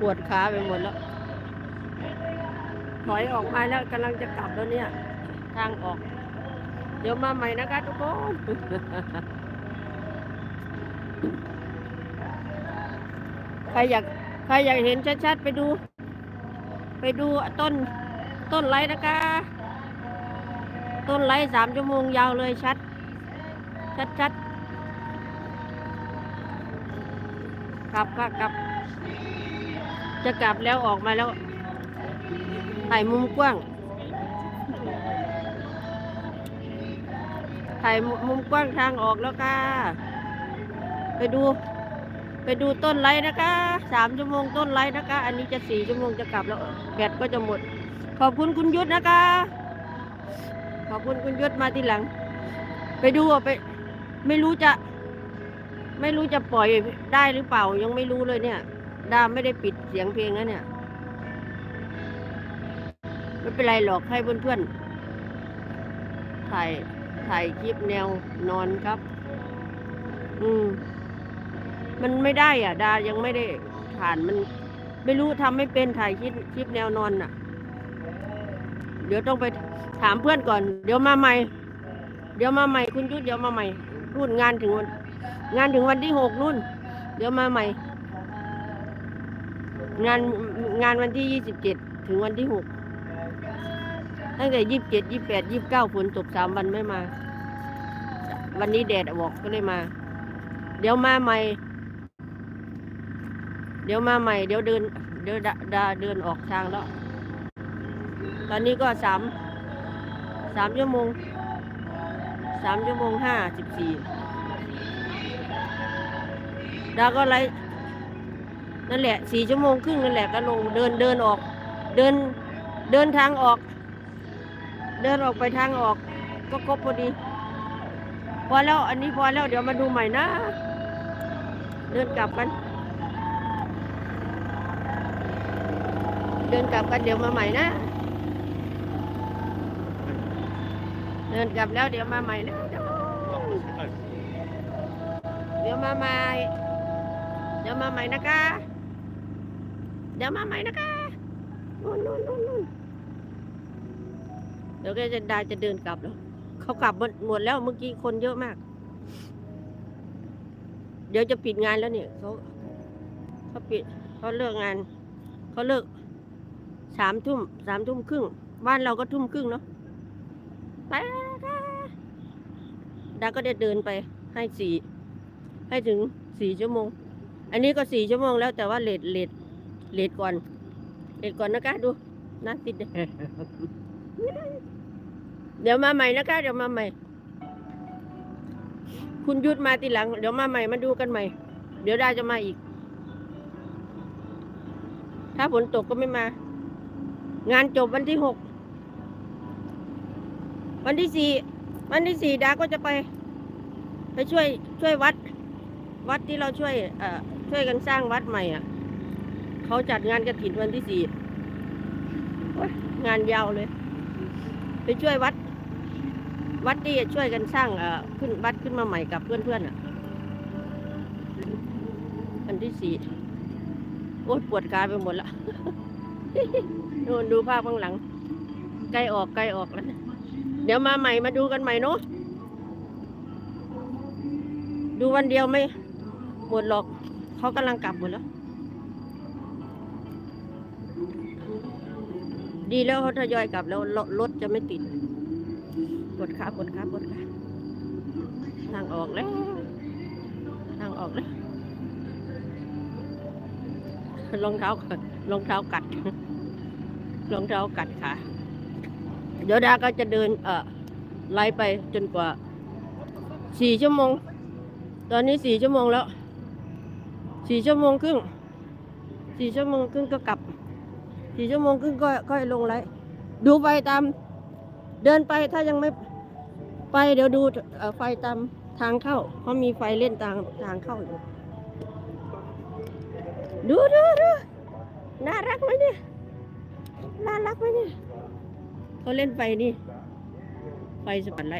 ปวดขาไปหมดแล้ว ถอยออกมาแล้วกำลังจะกลับแล้วเนี่ย ทางออก เดี๋ยวมาใหม่นะคะทุกคน ใครอยาก ใครอยากเห็นชัดๆ ไปดู ไปดูต้น ต้นไม้นะคะ ต้นไม้สามชั่วโมงยาวเลยชัด ชัดชัดๆกลับค่ะกลับ จะกลับแล้วออกมาแล้ว ถ่ายมุมกว้าง ถ่ายมุมกว้างทางออกแล้วค่ะ ไปดู ไปดูต้นไม้นะคะสามชั่วโมงต้นไม้นะคะ อันนี้จะสี่ชั่วโมงจะกลับแล้วแบตก็จะหมด ขอบคุณคุณยุทธนะคะ ขอบคุณคุณยุทธมาทีหลัง ไปดูไป ไม่รู้จะ ไม่รู้จะปล่อยได้หรือเปล่ายังไม่รู้เลยเนี่ย ดาไม่ได้ปิดเสียงเพลงนะเนี่ยไม่เป็นไรหรอกให้เพื่อนๆ ถ่าย ถ่ายคลิปแนวนอนครับ อืม มันไม่ได้อะ ดายังไม่ได้ผ่านมัน ไม่รู้ทำไม่เป็นถ่ายคลิปคลิปแนวนอนอะ เดี๋ยวต้องไปถามเพื่อนก่อน เดี๋ยวมาใหม่ เดี๋ยวมาใหม่คุณยุทธเดี๋ยวมาใหม่รุ่นงานถึงวัน งานถึงวันที่หกนู่น เดี๋ยวมาใหม่ งานงานวันที่ยี่สิบเจ็ดถึงวันที่หกตั้งแต่ยี่สิบเจ็ดยี่แปดยี่เก้าฝนตกสามวันไม่มา วันนี้แดดออกก็เลยมา เดี๋ยวมาใหม่ เดี๋ยวมาใหม่ เดี๋ยวเดิน เดี๋ยวดาเดินออกทางแล้ว ตอนนี้ก็สามสามชั่วโมงสามชั่วโมงห้าสิบสี่ดาก็ไลฟ์ นั่นแหละสี่ชั่วโมงครึ่งนั่นแหละก็ลงเดินเดินออก เดินเดินทางออก เดินออกไปทางออก ก็ครบพอดี พอแล้วอันนี้พอแล้วเดี๋ยวมาดูใหม่นะ เดินกลับกัน เดินกลับกันเดี๋ยวมาใหม่นะ เดินกลับแล้วเดี๋ยวมาใหม่นะเดี๋ยวมาใหม่เดี๋ยวมาใหม่นะคะ เดี๋ยวมาใหม่นะคะนู่นนู่นนู่นนู่นเดี๋ยวแกจะได้จะเดินกลับแล้วเขากลับหมดหมดแล้วเมื่อกี้คนเยอะมาก เดี๋ยวจะปิดงานแล้วเนี่ยเขาเขาปิดเขาเลิกงานเขาเลิกสามทุ่มสามทุ่มครึ่งบ้านเราก็ทุ่มครึ่งเนาะไปดาก็ได้เดินไปให้สี่ให้ถึงสี่ชั่วโมง อันนี้ก็สี่ชั่วโมงแล้วแต่ว่าเลทเลท เลทก่อนเลทก่อนนะคะดูน่าติดเดี๋ยวมาใหม่นะคะ เดี๋ยวมาใหม่ คุณยุดมาทีหลัง เดี๋ยวมาใหม่มาดูกันใหม่ เดี๋ยวได้จะมาอีก ถ้าฝนตกก็ไม่มา งานจบวันที่หกวันที่สี่วันที่สี่ดาก็จะไป ไปช่วยช่วยวัด วัดที่เราช่วยเอ่อช่วยกันสร้างวัดใหม่อะ เขาจัดงานกระถินวันที่สี่งานยาวเลย ไปช่วยวัด วัดที่ช่วยกันสร้างเอ่อขึ้นวัดขึ้นมาใหม่กับเพื่อนๆอะวันที่สี่โอ๊ยปวดขายไปหมดละนู่นดูภาพข้างหลัง ใกล้ออกใกล้ออกแล้ว เดี๋ยวมาใหม่มาดูกันใหม่เนาะดูวันเดียวไม่หมดหรอก เขากำลังกลับหมดแล้ว ดีแล้วเขาทยอยกลับแล้วรถจะไม่ติดปวดขาปวดขาปวดขาทางออกแล้วทางออกแล้วรองเท้ารองเท้ากัดรองเท้ากัดขาเดี๋ยวดาก็จะเดินเอ่อไล่ไปจนกว่าสี่ชั่วโมง ตอนนี้สี่ชั่วโมงแล้วสี่ชั่วโมงครึ่งสี่ชั่วโมงครึ่งก็กลับ สี่ชั่วโมงครึ่งก็ก็ลงไลฟ์ดูไปตาม เดินไปถ้ายังไม่ไปเดี๋ยวดูไฟตามทางเข้าเขามีไฟเล่นทางทางเข้าอยู่ ดูดูดูน่ารักไหมเนี่ยน่ารักไหมเนี่ยเขาเล่นไฟนี่ ไฟสปอตไล